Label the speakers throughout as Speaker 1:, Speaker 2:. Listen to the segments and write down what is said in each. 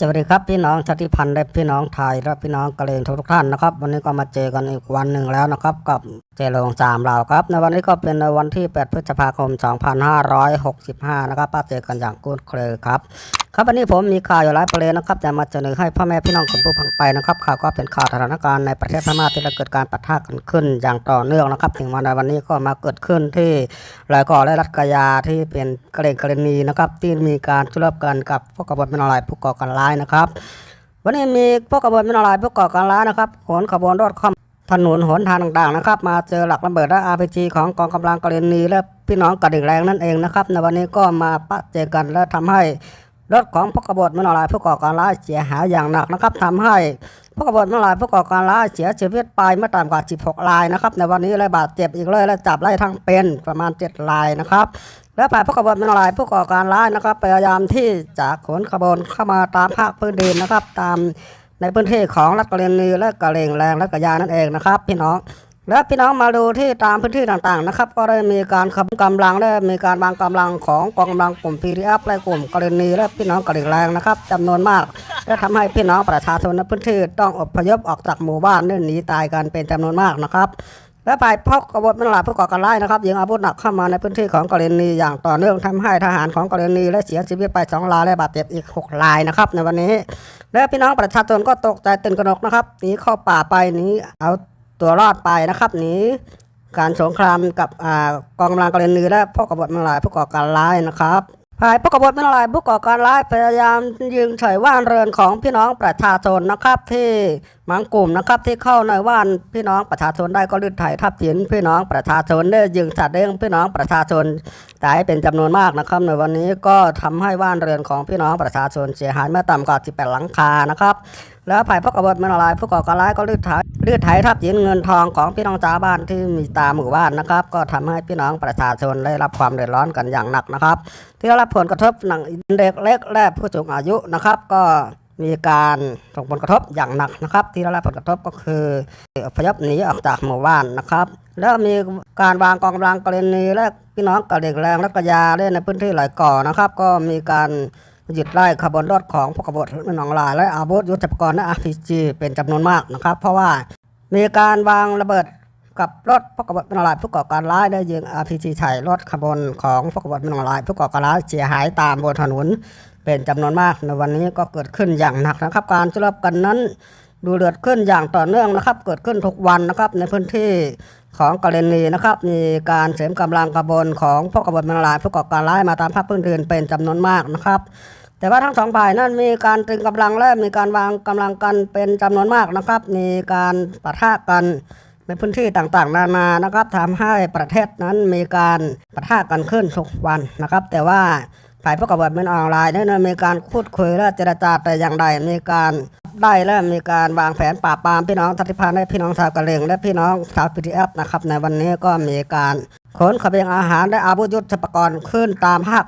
Speaker 1: สวัสดีครับพี่น้องชาติพันธุ์และพี่น้องไทยและพี่น้องกะเหรี่ยงทุกท่านนะครับ วันนี้ก็มาเจอกันอีกวันหนึ่งแล้วนะครับ กับ เจริญสามเราครับ ในวันนี้ก็เป็นในวันที่ 8 พฤษภาคม 2565 นะครับป้าเจอกันอย่างกุ้นเครือครับ ครับวันนี้ผมมีข่าวอยู่หลายประเด็นนะครับจะมาเสนอให้พ่อแม่พี่น้องคนผู้ฟังไปนะครับ ข่าวก็เป็นข่าวสถานการณ์ในประเทศพม่าที่ได้เกิดการปะทะกันขึ้นอย่างต่อเนื่องนะครับ ถึงวันในวันนี้ก็มาเกิดขึ้นที่รายก่อและรัฐกายาที่เป็นกระเกรณีนะครับที่มีการชุลบกันกับพวกกบฏเป็นอะไรผู้ก่อการร้ายนะครับ วันนี้มีพวกกบฏเป็นอะไรผู้ก่อการร้ายนะครับขนขบวนรถข้าม ถนนหนทางต่างๆนะครับมาเจอหลักระเบิดและ RPG ของกองกำลังกรณีและพี่น้องกระดิ่งแรงนั่นเองนะครับในวันนี้ก็มาปะเจอกันและทำให้รถของพวกกบฏมันลายผู้ก่อการร้ายเสียหายอย่างหนักนะครับทำให้พวกกบฏมันลายผู้ก่อการร้ายเสียชีวิตไปไม่ต่ำกว่า 16 รายนะครับในวันนี้และบาดเจ็บอีกเลยและจับไล่ทั้งเป็นประมาณ 7 รายนะครับและฝ่ายพวกกบฏมันลายผู้ก่อการร้ายนะครับพยายามที่จะขนขบวนเข้ามาตามภาคพื้นดินนะครับตาม ในพื้นที่ของรัฐกะเรียนีและกะเรียงแรงและกะยานั่นเองนะครับพี่น้องและพี่น้องมาดูที่ตามพื้นที่ต่างๆนะครับ ก็ได้มีการขับกำลังและมีการวางกำลังของกองกำลังกลุ่มพีรีอัพและกลุ่มกรณีและพี่น้องกะเหรี่ยงแรงนะครับจำนวนมากและทำให้พี่น้องประชาชนในพื้นที่ต้องอพยพออกจากหมู่บ้านเนื่องหนีตายกันเป็นจำนวนมากนะครับและฝ่ายพกกบฏมันหลาผู้ก่อการร้ายนะครับยิงอาวุธหนักเข้ามาในพื้นที่ของกรณีอย่างต่อเนื่องทำให้ทหารของกรณีและเสียชีวิตไปสองรายและบาดเจ็บอีกหกรายนะครับในวันนี้ และพี่น้องประชาชนก็ตกใจตื่นกระหนกนะครับหนีเข้าป่าไปหนีเอาตัวรอดไปนะครับหนีการสงครามกับอกองกำลังกรณีและพวกกบฏมันหลายผู้ก่อการร้ายนะครับ ภายประกอบฏมันหลายผู้ก่อการร้ายพยายามยิงเฉยว่านเรือนของพี่น้องประชาชนนะครับที่มังกลุ่มนะครับที่เข้าในว่านพี่น้องประชาชนได้ก็ลืดไถ่ทับสินพี่น้องประชาชนได้ยิงสัตว์เลี้ยงพี่น้องประชาชนตายเป็นจำนวนมากนะครับ ในวันนี้ก็ทำให้ว่านเรือนของพี่น้องประชาชนเสียหายไม่ต่ำกว่า18หลังคานะครับ แล้วฝ่ายพวกกบฏมันอะไรผู้ก่อการร้ายก็ลืดไถลืดไถทับสินเงินทองของพี่น้องชาวบ้านที่มีตามหมู่บ้านนะครับ ก็ทำให้พี่น้องประชาชนได้รับความเดือดร้อนกันอย่างหนักนะครับ ที่ได้รับผลกระทบหนังเด็กเล็กและผู้สูงอายุนะครับ ก็มีการส่งผลกระทบอย่างหนักนะครับ ที่ได้รับผลกระทบก็คืออพยพหนีออกจากหมู่บ้านนะครับ แล้วมีการวางกองกำลังกรณีและพี่น้องกระเด็กแรงและกระยาเล่นในพื้นที่หลายก่อนะครับ ก็มีการ หยุดไล่ขบวนรถของพวกกบฏมันหนองลายและอาวุธยุทโธปกรณ์และ RPG เป็นจำนวนมากนะครับ เพราะว่ามีการวางระเบิดกับรถพวกกบฏเป็นอะไรผู้ก่อการร้ายได้ยิง RPG ใส่รถขบวนของพวกกบฏเป็นอะไรผู้ก่อการร้ายเสียหายตามบนถนนเป็นจำนวนมากในวันนี้ก็เกิดขึ้นอย่างหนักนะครับ การชุลบกันนั้นดูเดือดขึ้นอย่างต่อเนื่องนะครับ เกิดขึ้นทุกวันนะครับในพื้นที่ของกรณีนะครับ มีการเสริมกำลังกระบวนของพวกกบฏเป็นอะไรผู้ก่อการร้ายมาตามภาคพื้นดินเป็นจำนวนมากนะครับ แต่ว่าทั้งสองฝ่ายนั้นมีการตรึงกำลังและมีการวางกำลังกันเป็นจำนวนมากนะครับ มีการปะทะกันในพื้นที่ต่างๆ นานานะครับทำให้ประเทศนั้นมีการปะทะกันขึ้นทุกวันนะครับ แต่ว่าฝ่ายผู้กบฏเป็นออนไลน์นั้นมีการพูดคุยและเจรจาแต่อย่างใดมีการได้และมีการวางแผนปราบปรามพี่น้องทัติพันธ์และพี่น้องชาวกะเหรี่ยงและพี่น้องชาวพีทีเอฟนะครับในวันนี้ก็มีการขนเสบียงอาหารและอาวุธยุทโธปกรณ์ขึ้นตามภาค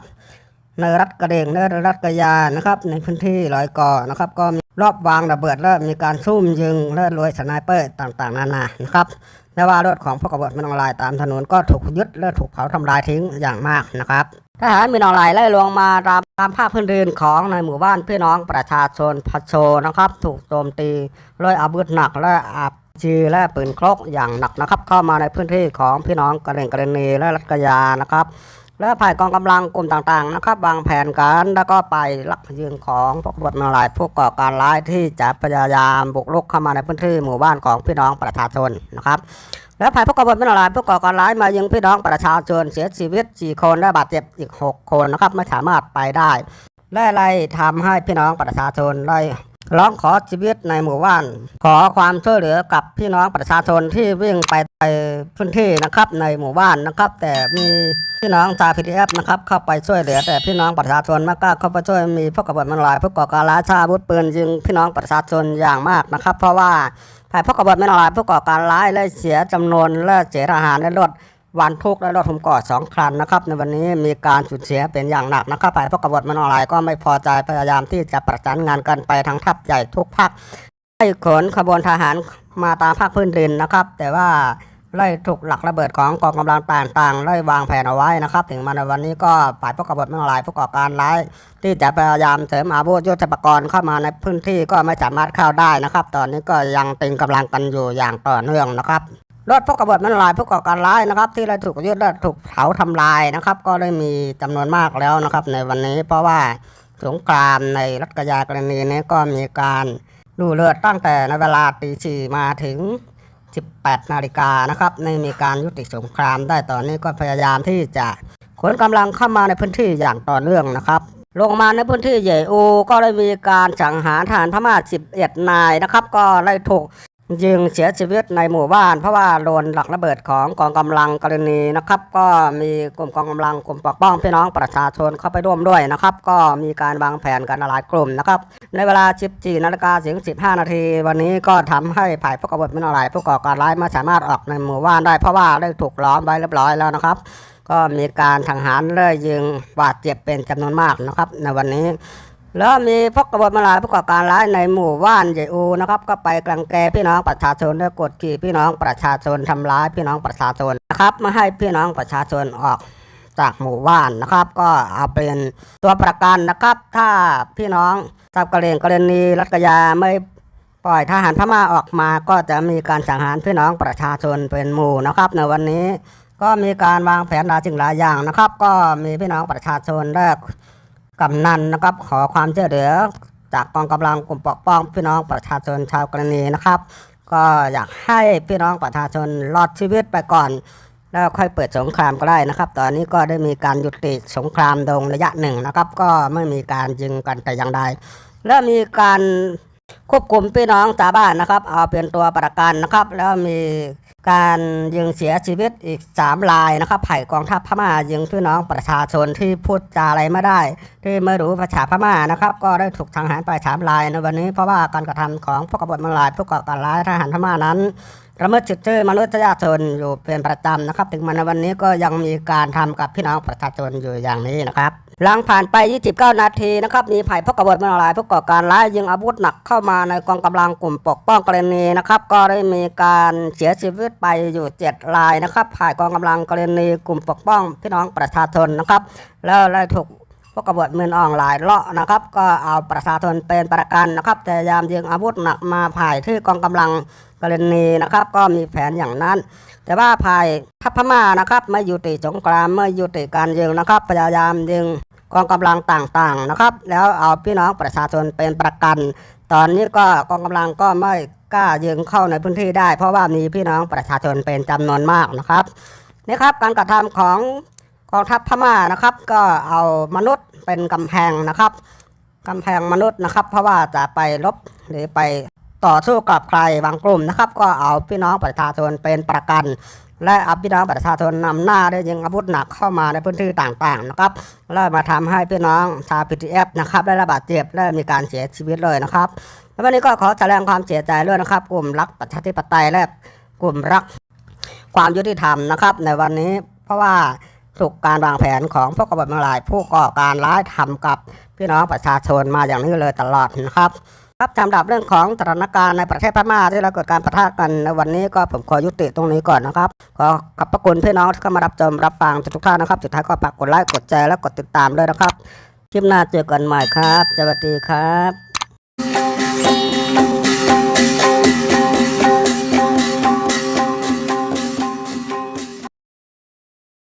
Speaker 1: ในรัฐกระเดงและรัฐกระยานะครับ ในพื้นที่ลอยกอนะครับ ก็มีรอบวางระเบิดและมีการซุ่มยิงและรวยสไนเปอร์ต่างๆ นานานะครับแต่ว่ารถของพวกกบฏมันออนไลน์ตามถนนก็ถูกยึดและถูกเผาทำลายทิ้งอย่างมากนะครับทหารมินออนไลน์ไล่ลวงมาตามตามภาคพื้นดินของในหมู่บ้านพี่น้องประชาชนพัชโชนะครับ ถูกโจมตีด้วยอาวุธหนักและอาจีและปืนครกอย่างหนักนะครับ เข้ามาในพื้นที่ของพี่น้องกระเดงกระนีและรัฐกระยานะครับ และฝ่ายกองกำลังกลุ่มต่างๆนะครับวางแผนการแล้วก็ไปลักยิงของพวกบฏมาลายผู้ก่อการร้ายที่จะพยายามบุกรุกเข้ามาในพื้นที่หมู่บ้านของพี่น้องประชาชนนะครับ และฝ่ายพวกกบฏมาหลายผู้ก่อการร้ายมายิงพี่น้องประชาชนเสียชีวิต4คนและบาดเจ็บอีก 6 คนนะครับไม่สามารถไปได้และไล่ทำให้พี่น้องประชาชนไล่ ร้องขอชีวิตในหมู่บ้าน ขอความช่วยเหลือกับพี่น้องประชาชนที่วิ่งไปในพื้นที่นะครับในหมู่บ้านนะครับ แต่มีพี่น้องชาวพีทีเอฟนะครับเข้าไปช่วยเหลือ แต่พี่น้องประชาชนม่กล้าเข้าไปช่วยมีพวกกบฏมันลายพวกก่อการร้ายชาอาวุธปืนยิงพี่น้องประชาชนอย่างมากนะครับ เพราะว่าฝ่ายพวกกบฏมันลายพวกก่อการร้ายและเสียจำนวนและเสียทหารและรถ วันทุกข์และรถผมก่อสองครันนะครับในวันนี้มีการสูญเสียเป็นอย่างหนักนะครับฝ่ายพวกกบฏมันออนไลน์ก็ไม่พอใจพยายามที่จะประสานงานกันไปทางทัพใหญ่ทุกภาคให้ขนขบวนทหารมาตามภาคพื้นดินนะครับ แต่ว่าไล่ถูกหลักระเบิดของกองกำลังต่างๆไล่วางแผนเอาไว้นะครับ ถึงมาในวันนี้ก็ฝ่ายผู้กบฏเมืองหลายผู้ก่อการร้าย ที่จะพยายามเสริมอาวุธยุทธปกรณ์เข้ามาในพื้นที่ก็ไม่สามารถเข้าได้นะครับ ตอนนี้ก็ยังตึงกำลังกันอยู่อย่างต่อเนื่องนะครับ รถพวกกบฏเมืองหลายผู้ก่อการร้ายนะครับ ที่ได้ถูกยึดและถูกเผาทำลายนะครับ ก็ได้มีจำนวนมากแล้วนะครับ ในวันนี้เพราะว่าสงครามในรัฐกยากรณีนี้ก็มีการดูเลือดตั้งแต่ในเวลาตีสี่มาถึง 18 นาฬิกานะครับในมีการยุติสงครามได้ตอนนี้ก็พยายามที่จะขนกำลังเข้ามาในพื้นที่อย่างต่อเนื่องนะครับลงมาในพื้นที่ใหญ่อูก็ได้มีการสังหารทหารพม่า11 นายนะครับ ก็ได้ถูก ยิงเสียชีวิตในหมู่บ้าน เพราะว่าโดนหลักระเบิดของกองกำลังกรณีนะครับ ก็มีกลุ่มกองกำลังกลุ่มปกป้องพี่น้องประชาชนเข้าไปร่วมด้วยนะครับ ก็มีการวางแผนกันหลายกลุ่มนะครับ ในเวลา 14นาฬิกาถึง 15 นาที วันนี้ก็ทำให้ฝ่ายผู้กบฏไม่นอะไรผู้ก่อการร้ายไม่สามารถออกในหมู่บ้านได้เพราะว่าได้ถูกล้อมไว้เรียบร้อยแล้วนะครับ ก็มีการทางหารเลยยิงบาดเจ็บเป็นจำนวนมากนะครับ ในวันนี้ แล้วมีพวกกบฏมาลายผู้ก่อการร้ายในหมู่บ้านใหญ่อูนะครับก็ไปกลังแกพี่น้องประชาชนและกดขี่พี่น้องประชาชนทำร้ายพี่น้องประชาชนนะครับไม่ให้พี่น้องประชาชนออกจากหมู่บ้านนะครับ ก็เอาเป็นตัวประกันนะครับ ถ้าพี่น้องทราบกรณีกรณีรัฐกยาไม่ปล่อยทหารพม่าออกมาก็จะมีการสังหารพี่น้องประชาชนเป็นหมู่นะครับ ในวันนี้ก็มีการวางแผนหลายสิ่งหลายอย่างนะครับ ก็มีพี่น้องประชาชนและ กำนันนะครับ ขอความช่วยเหลือ จากกองกำลังกลุ่มปกป้องพี่น้องประชาชนชาวกรณีนะครับ ก็อยากให้พี่น้องประชาชนรอดชีวิตไปก่อน แล้วค่อยเปิดสงครามก็ได้นะครับ ตอนนี้ก็ได้มีการยุติสงครามลงระยะหนึ่งนะครับ ก็ไม่มีการยิงกันแต่อย่างใดและมีการ ควบคุมพี่น้องชาวบ้านนะครับ เอาเป็นตัวประกันนะครับ แล้วมีการยิงเสียชีวิตอีกสามรายนะครับไผ่กองทัพพม่ายิงพี่น้องประชาชนที่พูดจาอะไรไม่ได้ ที่ไม่รู้ภาษาพม่านะครับ ก็ได้ถูกสังหารไปสามรายในวันนี้เพราะว่าการกระทำของพวกกบฏมลายผู้ก่อการร้ายทหารพม่านั้นละเมิดสิทธิมนุษยชนอยู่เป็นประจำนะครับ ถึงมาในวันนี้ก็ยังมีการทำกับพี่น้องประชาชนอยู่อย่างนี้นะครับ หลังผ่านไป 29 นาทีนะครับ มีภัยพวกกบฏมืองลายผู้ก่อการร้ายยิงอาวุธหนักเข้ามาในกองกำลังกลุ่มปกป้องกรณีนะครับ ก็ได้มีการเสียชีวิตไปอยู่ 7 รายนะครับภายกองกำลังกรณีกลุ่มปกป้องพี่น้องประชาชนนะครับ แล้วได้ถูกพวกกบฏมืออ่องหลายเลาะนะครับ ก็เอาประชาชนเป็นประกันนะครับพยายามยิงอาวุธหนักมาผ่ายที่กองกำลังกรณีนะครับ ก็มีแผนอย่างนั้น แต่ว่าภายทัพพม่านะครับไม่ยุติสงครามไม่ยุติการยิงนะครับ พยายามยิง กองกำลังต่างๆนะครับ แล้วเอาพี่น้องประชาชนเป็นประกัน ตอนนี้ก็กองกำลังก็ไม่กล้ายิงเข้าในพื้นที่ได้ เพราะว่ามีพี่น้องประชาชนเป็นจำนวนมากนะครับนี่ครับการกระทำของกองทัพพม่านะครับ ก็เอามนุษย์เป็นกำแพงนะครับกำแพงมนุษย์นะครับ เพราะว่าจะไปลบหรือไปต่อสู้กับใครบางกลุ่มนะครับ ก็เอาพี่น้องประชาชนเป็นประกัน และอาพี่น้องประชาชนนำหน้าได้ยิงอาวุธหนักเข้ามาในพื้นที่ต่างๆนะครับแล้วมาทำให้พี่น้องชาวพีทีเอฟนะครับได้รับบาดเจ็บและมีการเสียชีวิตเลยนะครับและวันนี้ก็ขอแสดงความเสียใจด้วยนะครับ กลุ่มรักประชาธิปไตยและกลุ่มรักความยุติธรรมนะครับ ในวันนี้เพราะว่าถูกการวางแผนของพวกกบฏเมืองลาย ผู้ก่อการร้ายทำกับพี่น้องประชาชนมาอย่างนี้เลยตลอดนะครับ ครับสำหรับเรื่องของสถานการณ์ในประเทศพม่าที่เราเกิดการปะทะกันในวันนี้ก็ผมขอยุติตรงนี้ก่อนนะครับ ขอขอบพระคุณพี่น้องที่เข้ามารับชมรับฟังทุกท่านนะครับ สุดท้ายก็ฝากกดไลค์กดแชร์และกดติดตามด้วยนะครับ คลิปหน้าเจอกันใหม่ครับสวัสดีครับ